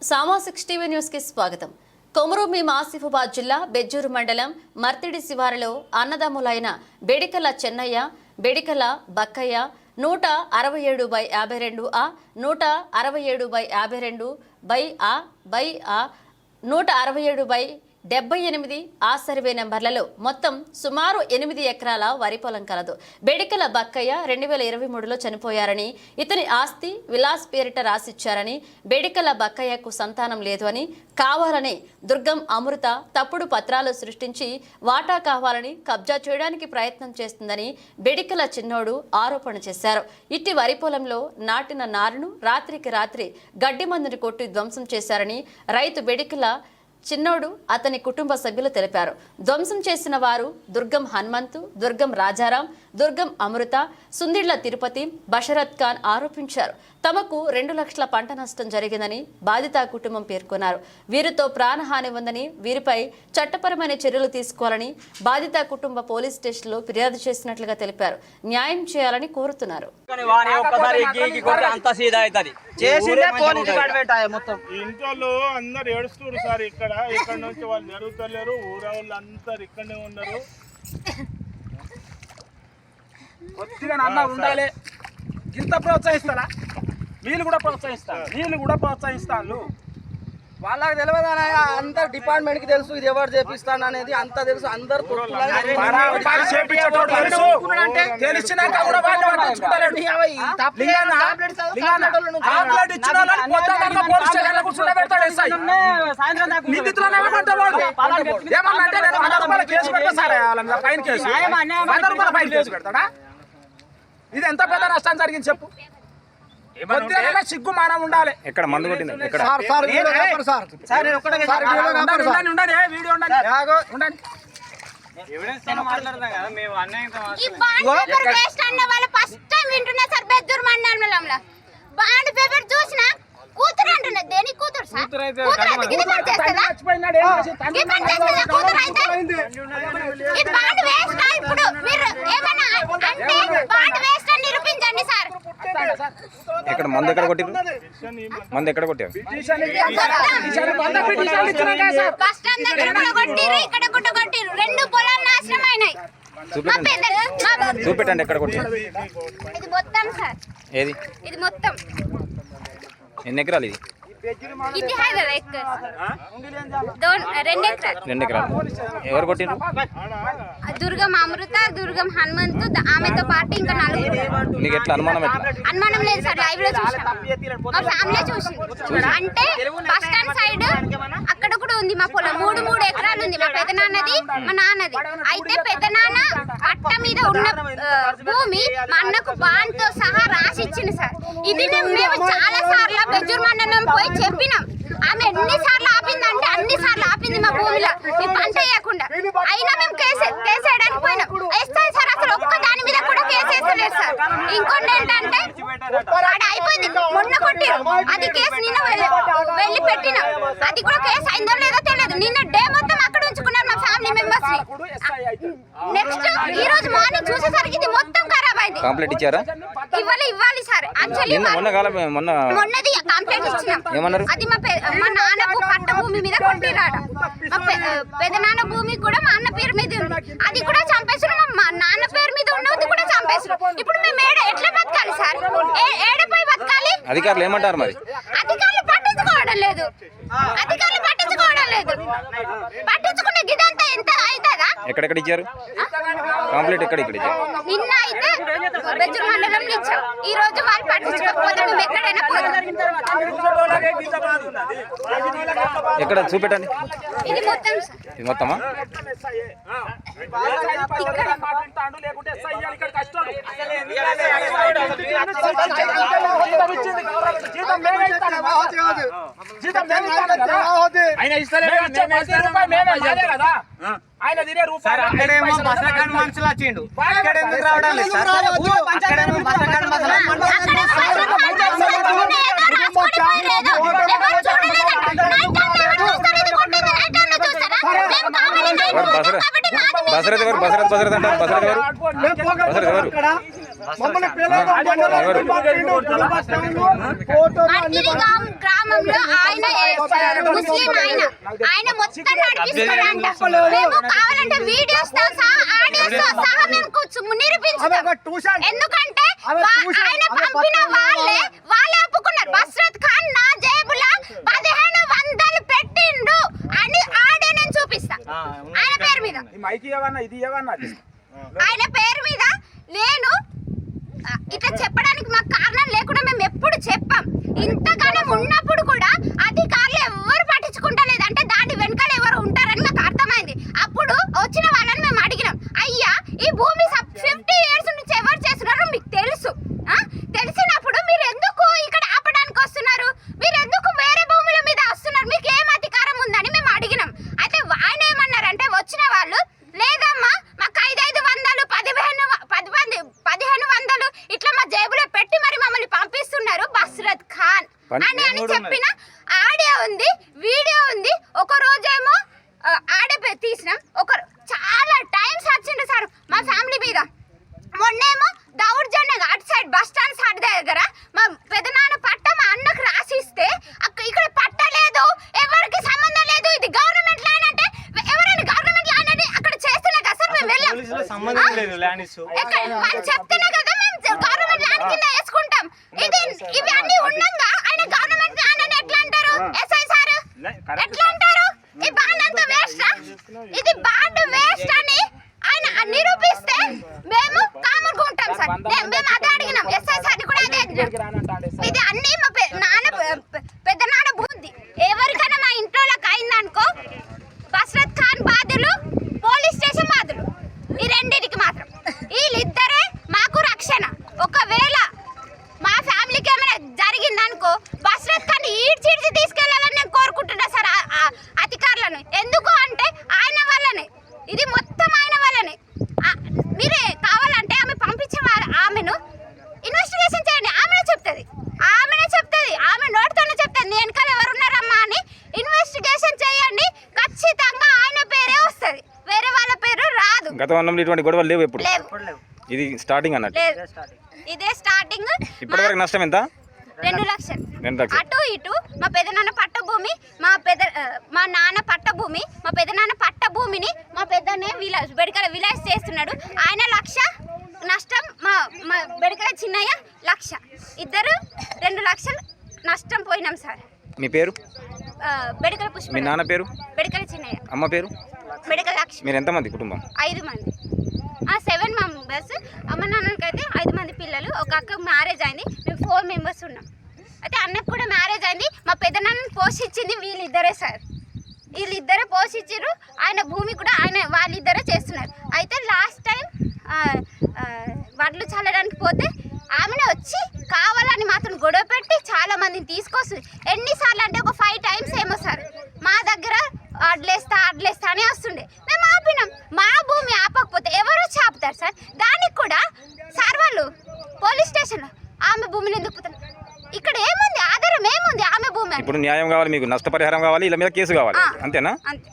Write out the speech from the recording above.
సామాసిక్స్ TV న్యూస్కి స్వాగతం. కొమరూమి ఆసిఫాబాద్ జిల్లా బెజ్జూరు మండలం మర్తిడి శివారులో అన్నదమ్ములైన బెడికల చెన్నయ్య బెడికల బక్కయ్య నూట అరవై ఏడు బై యాభై రెండు ఆ నూట అరవై ఏడు బై యాభై రెండు బై ఆ బై ఆ నూట అరవై ఏడు బై డెబ్బై ఎనిమిది ఆ సర్వే నెంబర్లలో మొత్తం సుమారు ఎనిమిది ఎకరాల వరి పొలం కలదు. బెడికల బక్కయ్య రెండు వేల ఇరవై మూడులో చనిపోయారని ఇతని ఆస్తి విలాస్ పేరిట రాసిచ్చారని బెడికల బక్కయ్యకు సంతానం లేదు అని కావాలని దుర్గం అమృత తప్పుడు పత్రాలు సృష్టించి వాటా కావాలని కబ్జా చేయడానికి ప్రయత్నం చేస్తుందని బెడికల చిన్నోడు ఆరోపణ చేశారు. ఇట్టి వరి పొలంలో నాటిన నారును రాత్రికి రాత్రి గడ్డి మందుని కొట్టి ధ్వంసం చేశారని రైతు బెడికల చిన్నోడు అతని కుటుంబ సభ్యులు తెలిపారు. ధ్వంసం చేసిన వారు దుర్గం హనుమంతు దుర్గం రాజారాం దుర్గం అమృత సుందిళ్ళ తిరుపతి బషరత్ ఖాన్ ఆరోపించారు. తమకు రెండు లక్షల పంట నష్టం జరిగిందని బాధిత కుటుంబం పేర్కొన్నారు. వీరితో ప్రాణహాని ఉందని వీరిపై చట్టపరమైన చర్యలు తీసుకోవాలని బాధిత కుటుంబ పోలీస్ స్టేషన్లో ఫిర్యాదు చేసినట్లుగా తెలిపారు. న్యాయం చేయాలని కోరుతున్నారు. ఇంట్లో అందరు ఏడుస్తున్నారు సార్ ఇక్కడ. ఇక్కడ నుంచి వాళ్ళు జరుగుతలేరు. అందరు ఇక్కడనే ఉన్నారు. కొద్దిగా ఉండాలి. ఇంత ప్రోత్సహిస్తారా? వీళ్ళు కూడా ప్రోత్సహిస్తారు వీళ్ళు కూడా ప్రోత్సహిస్తాను వాళ్ళకి తెలియదు అంత డిపార్ట్మెంట్కి తెలుసు ఇది ఎవరు చేపిస్తాను అనేది అంత తెలుసు అందరు ఇది ఎంత పెద్ద నష్టం జరిగింది చెప్పు. సిగ్గు మానం ఉండాలి. ఎక్కడ మందు కొట్టింది? ఎక్కడ? సార్ నేను ఒక్కడే ఉండండి, ఉండండి, ఉండండి, ఏ వీడియో ఉండండి. ఉండండి. ఈ బాండ్ పేపర్ వేస్ట్ అన్న వాళ్ళు ఫస్ట్ టైం వింటున్నా సార్ బెద్దూరు మండలంలో. బాండ్ పేపర్ చూసిన కూతురు అంటున్నా దేని కూతురు సార్? కూతురు అయితే ఇది పని చేస్తుందా? చచ్చిపోయినాడు ఏం చేసి ఈ పని చేస్తుందా? కూతురు అయితే? ఇది బాండ్ వేస్ట్ ఇప్పుడు మీరు ఏమన్నా అంటే బాండ్ వేస్ట్ అని నిరూపించండి సార్. ఎక్కడ మందు ఎక్కడ కొట్టిరు మందు ఎక్కడ కొట్టారు? ఇక్కడ మా- చూపెట్టండి ఎక్కడ కొట్టారు ఇది మొత్తం సార్. ఏది? ఇది మొత్తం. ఎన్ని ఎకరాలు ఇది? ఇది ఎక్కర్ రెండు ఎకరాలు. రెండు ఎకరాలు. ఎవరు కొట్టిరు దుర్గం అమృత దుర్గం హనుమంతు ఆమెతో పాటు ఇంకా నలుగురు. నీకు ఎట్లా అనుమానం ఎట్లా? అనుమానం లేదు సార్ లైవ్లో చూసాం. మా ఫ్యామిలీ చూసి అంటే బస్ స్టాండ్ సైడ్ అక్కడ కూడా ఉంది మా పొలం. మూడు మూడు ఎకరాలు ఉంది. మా పెద్ద నాన్నది మా నాన్నది. అయితే పెద్ద నాన్న పట్ట మీద ఉన్న భూమి మా అన్నకు బాండ్తో సహా రాసి ఇచ్చింది సార్. ఇది మేము చాలా సార్లు బెజ్జూర్ మండలం పోయి చెప్పినాం. ఆమె ఎన్ని సార్లు ఆపిందంటే అన్ని సార్లు ఆపింది మా భూమిలో. పంట వేయకుండా. అయినా మేము కేసు కేసు వేయడానికి పోయినాం దాని మీద కూడా కేసు వేస్తలేరు సార్. ఇంకోటి ఏంటంటే ఆడ అయిపోయింది. మొన్న కొట్టిరు. అది కేసు నిన్న వెళ్ళి పెట్టిన. అది కూడా కేసు అయిందో లేదో తెలియదు. నిన్న డే మొత్తం అక్కడ ఉంచుకున్నారు మా ఫ్యామిలీ మెంబర్స్ నెక్స్ట్ ఈ రోజు మార్నింగ్ చూసేసరికి ఇది మొత్తం ఖరాబ్ అయింది. కంప్లైంట్ ఇచ్చారా? ఇవ్వాలి ఇవ్వాలి సార్. యాక్చువల్లీ మొన్న కాలం మొన్న మొన్నది కంప్లైంట్ ఇచ్చినాం. ఏమన్నారు? అది మా మా నాన్నకు పట్ట భూమి మీద కొట్టిరాడ మా పెద్ద నాన్న భూమి కూడా మా అన్న పేరు మీద ఉంది. అది కూడా చంపేసారు మా- మా నాన్న పేరు మీద ఉన్నది కూడా చంపేసారు ఇప్పుడు మేము ఏడ ఎట్లా బతకాలి సార్? ఏ- ఏడపోయి బతకాలి? అధికారులు ఏమంటారు మరి? అధికారులు పట్టించుకోవడం లేదు. అధికారులు పట్టించుకోవడం లేదు. పట్టించుకునే గిదంతా ఎంత అవుతుందా? ఎక్కడెక్కడ ఇచ్చారు? కంప్లీట్ ఎక్కడ ఇక్కడ ఇచ్చారు? నిన్న అయితే బెజ్జూర్ మండలంలో ఇచ్చాం. ఈ రోజు వాళ్ళు పట్టించుకోకపోతే మేము ఎక్కడైనా పోతాం. ఎక్కడ చూపెట్టండి. ఇది మొత్తం సార్. ఇది మొత్తమా. ఆయన తినే రూపాయలు అక్కడేమో మనుషులు వచ్చిండు. ఇక్కడ ఎందుకు రావడం లేదు సార్? అక్కడేమో బసరకాండ్ మనుషులు బసరత్ ఎవరు బసరత్ బసరత్ అంటారు బసరత్ ఎవరు బసరత్ ఎవరు మర్కిడి గ్రామ- గ్రామంలో ఆయన ఏ- ముస్లిం ఆయన ఆయన మొత్తం నడిపిస్తాడంట మేము కావాలంటే వీడియోస్తో సహా ఆడియోస్తో సహా మేము కూర్చు నిరూపించుతాం ఎందుకంటే వా- ఆయన పంపిన వాళ్ళే వాళ్ళే ఒప్పుకున్నారు బస్రత్ ఖాన్ నా జేబులో పదిహేను వందలు పెట్టిండు అని ఆడియో నేను చూపిస్తా ఆయన పేరు మీద ఈ మైక్ ఇవ్వన్నా ఇది ఇవ్వన్నా ఆయన పేరు మీద నేను ఇట్లా చెప్పడానికి మాకు కారణం లేకుండా మేము ఎప్పుడు చెప్పాం. ఇంతగానం ఉన్నప్పుడు కూడా అధికారులు ఎవరు పట్టించుకుంటలేదు అంటే దాని వెనకాల ఎవరు ఉంటారని మాకు అర్థమైంది. అప్పుడు వచ్చిన వాళ్ళని మేము అడిగినాం. అయ్యా ఈ భూమి ఫిఫ్టీ ఇయర్స్ నుంచి ఎవరు చేస్తున్నారో మీకు తెలుసు ఆ? తెలిసినప్పుడు మీరు ఎందుకు ఇక్కడ ఆపడానికి వస్తున్నారు మీరు ఎందుకు వేరే భూముల మీద వస్తున్నారు మీకు ఏం అధికారం ఉందని మేము అడిగినాం అయితే ఆయన ఏమన్నారంటే వచ్చిన వాళ్ళు లేదమ్మా మాకు ఐదైదు వందలు పదిహేను వ- పది మంది పదిహేను వందలు ఇట్లా మా జేబులో పెట్టి మరి మమ్మల్ని పంపిస్తున్నారు బస్రత్ ఖాన్ పని- అని అని చెప్పిన ఆడియో ఉంది వీడియో ఉంది. ఒక రోజేమో ఆడే తీసినాం. ఒక చాలా టైమ్స్ వచ్చిండు సార్ మా ఫ్యామిలీ మీద. మొన్నేమో దౌర్జన్యంగా అటు సైడ్ బస్ స్టాండ్ సైడ్ దగ్గర మా పెదనాన్న పట్ట మా అన్నకు రాసిస్తే ఇక్కడ పట్ట లేదు ఎవరికి సంబంధం లేదు ఇది గవర్నమెంట్ ల్యాండ్ అంటే ఎవరైనా గవర్నమెంట్ ల్యాండ్ అని అక్కడ చేస్తున్నా కదా సార్ మేము వెళ్ళాం. పోలీసుల సంబంధం లేదు ల్యాండ్ ఇష్యూ ఎక్కడ? వాళ్ళు చెప్తేనే కదా మేము గవర్నమెంట్ ల్యాండ్ కింద వేసుకుంటాం ఇది ఇవి అన్ని ఉండంగా ఆయన గవర్నమెంట్ ల్యాండ్ అని ఎట్లా అంటారు ఎస్ఐ సార్ ఎట్లా అంటారు ఈ బాండ్ అంతా వేస్ట్? ఇది బాండ్ వేస్ట్ అని ఆయన నిరూపిస్తే మేము కాముకుంటాం సార్. మేము అదే అడిగినాం. ఎస్ఐ సార్ కూడా అదే అడిగినాం ఇది అన్ని మా పె- నాన్న పె- పెద్ద నాన్న బుద్ధి ఎవరికైనా మా ఇంట్లోకి అయిందనుకో బస్రత్ ఖాన్ బాధలు పోలీస్ స్టేషన్ బాధలు ఈ రెండింటికి మాత్రం వీళ్ళిద్దరే మాకు రక్షణ ఒకవేళ మా ఫ్యామిలీకి ఏమైనా జరిగిందనుకో బస్రత్ ఖాన్ ఈడ్చిడ్చి తీసుకెళ్ళాలని నేను కోరుకుంటున్నా సార్ ఆ- ఆ అధికారులను ఎందుకు అంటే ఆయన వల్లనే ఇది మొత్తం ఆయన వల్లనే ఆ, మీరే కావాలంటే ఆమె పంపించే వారు- ఆమెను ఇన్వెస్టిగేషన్ చేయండి ఆమెనే చెప్తుంది ఆమెనే చెప్తుంది ఆమె నోటితోనే చెప్తుంది నేను వెనకాల ఎవరున్నారమ్మా అని ఇన్వెస్టిగేషన్ చేయండి ఖచ్చితంగా ఆయన పేరే వస్తుంది వేరే వాళ్ళ పేరు రాదు గత వన్నంలో ఇటువంటి గొడవలు లేవు ఎప్పుడు? ఇది స్టార్టింగ్ అన్నట్టు? ఇదే స్టార్టింగ్ ఇప్పటివరకు నష్టం ఎంత? రెండు లక్షలు. అటు ఇటు మా పెదనాన్న పట్ట భూమి మా పెద ఆ, మా నాన్న పట్ట భూమి మా పెదనాన్న పట్ట భూమిని మా పెద్దనే విలాస్ బెడకల విలాస్ చేస్తున్నాడు. ఆయన లక్ష నష్టం మా మా బెడకల చిన్నయ్య లక్ష. ఇద్దరు రెండు లక్షలు నష్టం పోయినాం సార్. మీ పేరు? బెడకల పుష్ప మీ నాన్న పేరు? బెడకల చిన్నయ్య. అమ్మ పేరు? బెడకల లక్ష మీరు ఎంతమంది కుటుంబం? ఐదు మంది. ఆ సెవెన్ మెంబర్స్ అమ్మ నాన్నకి అయితే ఐదు మంది పిల్లలు. ఒక అక్కకు మ్యారేజ్ అయింది. మేము ఫోర్ మెంబర్స్ ఉన్నాం. అయితే అన్నకు కూడా మ్యారేజ్ అయింది. మా పెద్దనాన్నని పోషించింది వీళ్ళిద్దరే సార్ వీళ్ళిద్దరే పోషించారు ఆయన భూమి కూడా ఆయన వాళ్ళిద్దరే చేస్తున్నారు. అయితే లాస్ట్ టైం వడ్లు చల్లడానికి పోతే ఆమెనే వచ్చి కావాలని మాత్రం గొడవ పెట్టి చాలా మందిని తీసుకొస్తుంది. ఎన్నిసార్లు అంటే ఒక ఫైవ్ టైమ్స్ ఏమో సార్ మా దగ్గర అడ్లేస్తా అడ్లేస్తా అని వస్తుండే. మేము ఆపినాం. మా భూమి ఆపకపోతే ఎవరు ఆపుతారు సార్? దానికి కూడా సార్ వాళ్ళు పోలీస్ స్టేషన్లో ఆమె భూమిని ఎందుకు ఇక్కడ ఏముంది? ఆధారం ఏముంది ఆమె భూమి ఇప్పుడు న్యాయం కావాలి మీకు నష్టపరిహారం కావాలి ఇలా మీద కేసు కావాలి. అంతేనా? అంతే.